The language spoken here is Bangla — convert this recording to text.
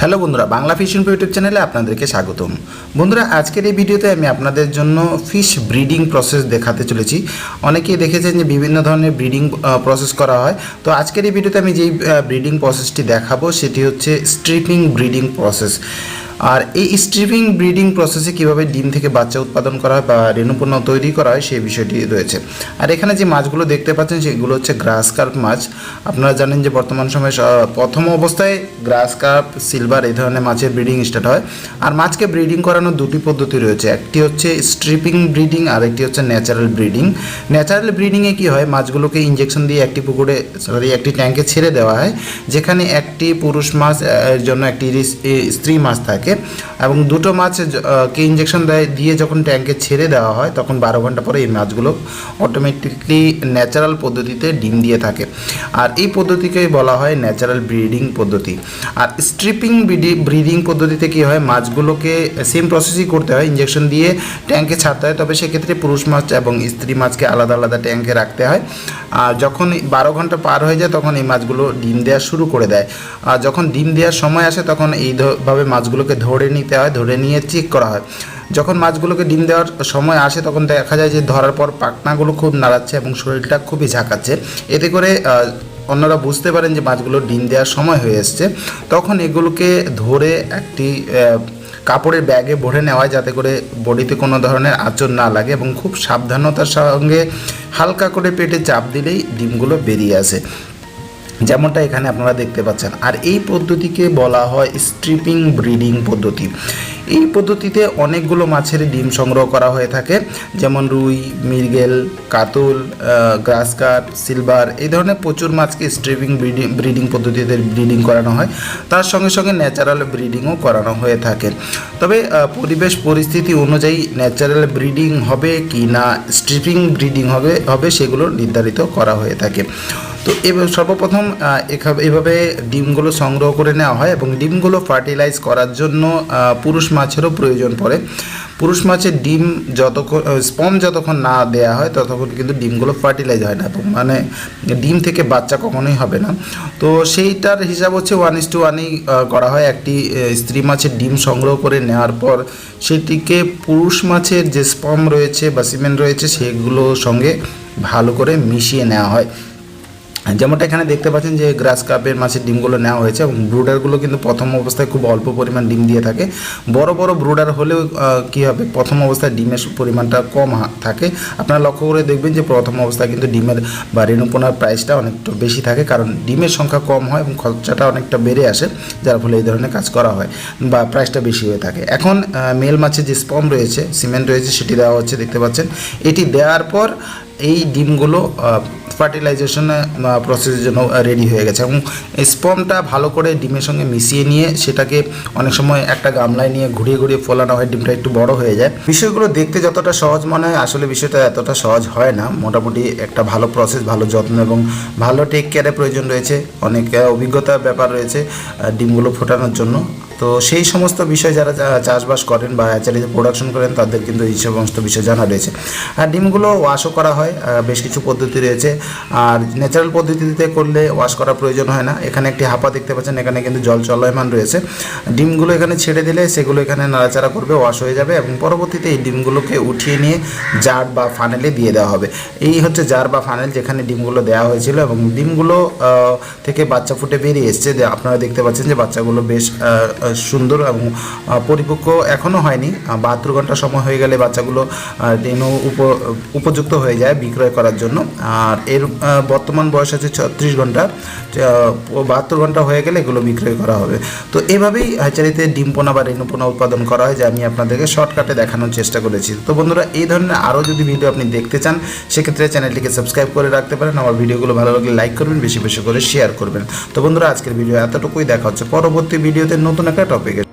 হ্যালো বন্ধুরা, বাংলা ফিশ ইনফো ইউটিউব চ্যানেলে আপনাদেরকে স্বাগতম। বন্ধুরা, আজকের এই ভিডিওতে আমি আপনাদের জন্য ফিশ ব্রিডিং প্রসেস দেখাতে চলেছি। অনেকেই দেখেছেন যে বিভিন্ন ধরনের ব্রিডিং প্রসেস করা হয়। তো আজকের এই ভিডিওতে আমি যেই ব্রিডিং প্রসেসটি দেখাবো, সেটি হচ্ছে স্ট্রিপিং ব্রিডিং প্রসেস আর এই স্ট্রিপিং, ব্রিডিং প্রসেসে কীভাবে ডিম থেকে বাচ্চা উৎপাদন করা হয় বা রেণুপূর্ণ তৈরি করা হয়, সেই বিষয়টি রয়েছে। আর এখানে যে মাছগুলো দেখতে পাচ্ছেন, সেগুলো হচ্ছে গ্রাস কার্প মাছ। আপনারা জানেন যে বর্তমান সময়ে প্রথম অবস্থায় গ্রাস কার্প সিলভার এই ধরনের মাছের ব্রিডিং স্টার্ট হয়। আর মাছকে ব্রিডিং করানোর দুটি পদ্ধতি রয়েছে। একটি হচ্ছে স্ট্রিপিং ব্রিডিং আর একটি হচ্ছে ন্যাচারাল ব্রিডিং ন্যাচারাল ব্রিডিংয়ে কি হয়, মাছগুলোকে ইঞ্জেকশন দিয়ে একটি পুকুরে সরি একটি ট্যাঙ্কে ছেড়ে দেওয়া হয়, যেখানে একটি পুরুষ মাছ জন্য একটি স্ত্রী মাছ থাকে। এবং দুটো মাছ য- আহ, কে ইঞ্জেকশন দেয় দিয়ে যখন ট্যাঙ্কে ছেড়ে দেওয়া হয় তখন বারো ঘণ্টা পরে এই মাছগুলো অটোমেটিকলি ন্যাচারাল পদ্ধতিতে ডিম দিয়ে থাকে। আর এই পদ্ধতিকেই বলা হয় ন্যাচারাল ব্রিডিং পদ্ধতি। আর স্ট্রিপিং ব্রিডিং পদ্ধতিতে কি হয় মাছগুলোকে সেম প্রসেসই করতে হয় ইঞ্জেকশন দিয়ে ট্যাঙ্কে ছাড়তে হয়। তবে সেক্ষেত্রে পুরুষ মাছ এবং স্ত্রী মাছকে আলাদা আলাদা ট্যাঙ্কে রাখতে হয়। আর যখন বারো ঘণ্টা পার হয়ে যায়, তখন এই মাছগুলো ডিম দেওয়া শুরু করে দেয়। আর যখন ডিম দেওয়ার সময় আসে, তখন এইভাবে মাছগুলোকে ধরে নিতে হয়, ধরে নিয়ে চেক করা হয়। যখন মাছগুলোকে ডিম দেওয়ার সময় আসে, তখন দেখা যায় যে ধরার পর পাখনাগুলো খুব নাড়াচ্ছে এবং শরীরটা খুবই ঝাঁকাচ্ছে। এতে করে অন্যরা বুঝতে পারেন যে মাছগুলো ডিম দেওয়ার সময় হয়ে এসছে। তখন এগুলোকে ধরে একটি কাপড়ের ব্যাগে ভরে নেওয়া যাতে করে বডিতে কোনো ধরনের আঁচড় না লাগে এবং খুব সাবধানতার সঙ্গে হালকা করে পেটে চাপ দিলেই ডিমগুলো বেরিয়ে আসে। যেমনটা এখানে আপনারা দেখতে পাচ্ছেন। আর এই পদ্ধতিকে বলা হয় স্ট্রিপিং ব্রিডিং পদ্ধতি। এই পদ্ধতিতে অনেকগুলো মাছের ডিম সংগ্রহ করা হয়ে থাকে, যেমন রুই, মৃগেল, কাতল গ্রাস কাপ সিলভার, এই ধরনের প্রচুর মাছকে স্ট্রিপিং ব্রিডিং ব্রিডিং পদ্ধতিতে ব্রিডিং করানো হয়। তার সঙ্গে সঙ্গে ন্যাচারাল ব্রিডিংও করানো হয়ে থাকে। তবে পরিবেশ পরিস্থিতি অনুযায়ী ন্যাচারাল ব্রিডিং হবে কি না, স্ট্রিপিং ব্রিডিং হবে হবে সেগুলো নির্ধারিত করা হয়ে থাকে। তো সর্বপ্রথম এভাবে ডিমগুলো সংগ্রহ করে নেওয়া হয় এবং ডিমগুলো ফার্টিলাইজ করার জন্য পুরুষ মাছেরও প্রয়োজন পড়ে। পুরুষ মাছের ডিম যতক্ষণ স্পম যতক্ষণ না দেয়া হয়, ততক্ষণ কিন্তু ডিমগুলো ফার্টিলাইজ হয় না। এবং মানে ডিম থেকে বাচ্চা কখনোই হবে না। তো সেইটার হিসাব হচ্ছে ওয়ান ইস টু ওয়ানই করা হয়। একটি স্ত্রী মাছের ডিম সংগ্রহ করে নেওয়ার পর সেটিকে পুরুষ মাছের যে স্পম রয়েছে বা সিমেন্ট রয়েছে, সেগুলোর সঙ্গে ভালো করে মিশিয়ে নেওয়া হয়। যেমনটা এখানে দেখতে পাচ্ছেন যে গ্রাস কাপের মাছের ডিমগুলো নেওয়া হয়েছে এবং ব্রুডারগুলো কিন্তু প্রথম অবস্থায় খুব অল্প পরিমাণ ডিম দিয়ে থাকে। বড় বড় ব্রুডার হলেও কী হবে, প্রথম অবস্থায় ডিমের পরিমাণটা কম থাকে। আপনারা লক্ষ্য করে দেখবেন যে প্রথম অবস্থায় কিন্তু ডিমের বা রেণুপোনার প্রাইসটা অনেকটা বেশি থাকে, কারণ ডিমের সংখ্যা কম হয় এবং খরচাটা অনেকটা বেড়ে আসে, যার ফলে এই ধরনের কাজ করা হয় বা প্রাইসটা বেশি হয়ে থাকে। এখন মেল মাছের যে স্পম রয়েছে, সিমেন্ট রয়েছে, সেটি দেওয়া হচ্ছে, দেখতে পাচ্ছেন। এটি দেওয়ার পর এই ডিমগুলো ফার্টিলাইজেশনে প্রসেসের জন্য রেডি হয়ে গেছে। এবং স্পমটা ভালো করে ডিমের সঙ্গে মিশিয়ে নিয়ে সেটাকে অনেক সময় একটা গামলায় নিয়ে ঘুরিয়ে ঘুরিয়ে ফোলানো হয়, ডিমটা একটু বড় হয়ে যায়। বিষয়গুলো দেখতে যতটা সহজ মনে হয়, আসলে বিষয়টা এতটা সহজ হয় না। মোটামুটি একটা ভালো প্রসেস ভালো যত্ন এবং ভালো টেক কেয়ারের প্রয়োজন রয়েছে। অনেক অভিজ্ঞতার ব্যাপার রয়েছে ডিমগুলো ফোটানোর জন্য। তো সেই সমস্ত বিষয় যারা চাষবাস করেন বা হ্যাচারিতে প্রোডাকশন করেন, তাদের কিন্তু এই সমস্ত বিষয় জানা রয়েছে। আর ডিমগুলো ওয়াশও করা হয় বেশ কিছু পদ্ধতি রয়েছে। আর ন্যাচারাল পদ্ধতিতে করলে ওয়াশ করার প্রয়োজন হয় না। এখানে একটি হাপা দেখতে পাচ্ছেন, এখানে কিন্তু জল চলয়মান রয়েছে। ডিমগুলো এখানে ছেড়ে দিলে সেগুলো এখানে নাড়াচাড়া করবে ওয়াশ হয়ে যাবে এবং পরবর্তীতে এই ডিমগুলোকে উঠিয়ে নিয়ে জার বা ফানেলে দিয়ে দেওয়া হবে। এই হচ্ছে জার বা ফানেল যেখানে ডিমগুলো দেওয়া হয়েছিল এবং ডিমগুলো থেকে বাচ্চা ফুটে বেরিয়ে এসছে। আপনারা দেখতে পাচ্ছেন যে বাচ্চাগুলো বেশ সুন্দর এবং পরিপক্ক এখনও হয়নি। বাহাত্তর ঘণ্টা সময় হয়ে গেলে বাচ্চাগুলো উপ- উপযুক্ত হয়ে যায় বিক্রয় করার জন্য। আর এর বর্তমান বয়স আছে ছত্রিশ ঘণ্টা। বাহাত্তর ঘণ্টা হয়ে গেলে এগুলো বিক্রয় করা হবে। তো এভাবেই হ্যাচারিতে ডিম পোনা বা রেণুপোনা উৎপাদন করা হয়, যে আমি আপনাদেরকে শর্টকাটে দেখানোর চেষ্টা করেছি। তো বন্ধুরা, এই ধরনের আরও যদি ভিডিও আপনি দেখতে চান, সেক্ষেত্রে চ্যানেলটিকে সাবস্ক্রাইব করে রাখতে পারেন। আমার ভিডিওগুলো ভালো লাগলে লাইক করবেন, বেশি বেশি করে শেয়ার করবেন। তো বন্ধুরা, আজকের ভিডিও এতটুকুই। দেখা হচ্ছে পরবর্তী ভিডিওতে নতুন একটা টপিকের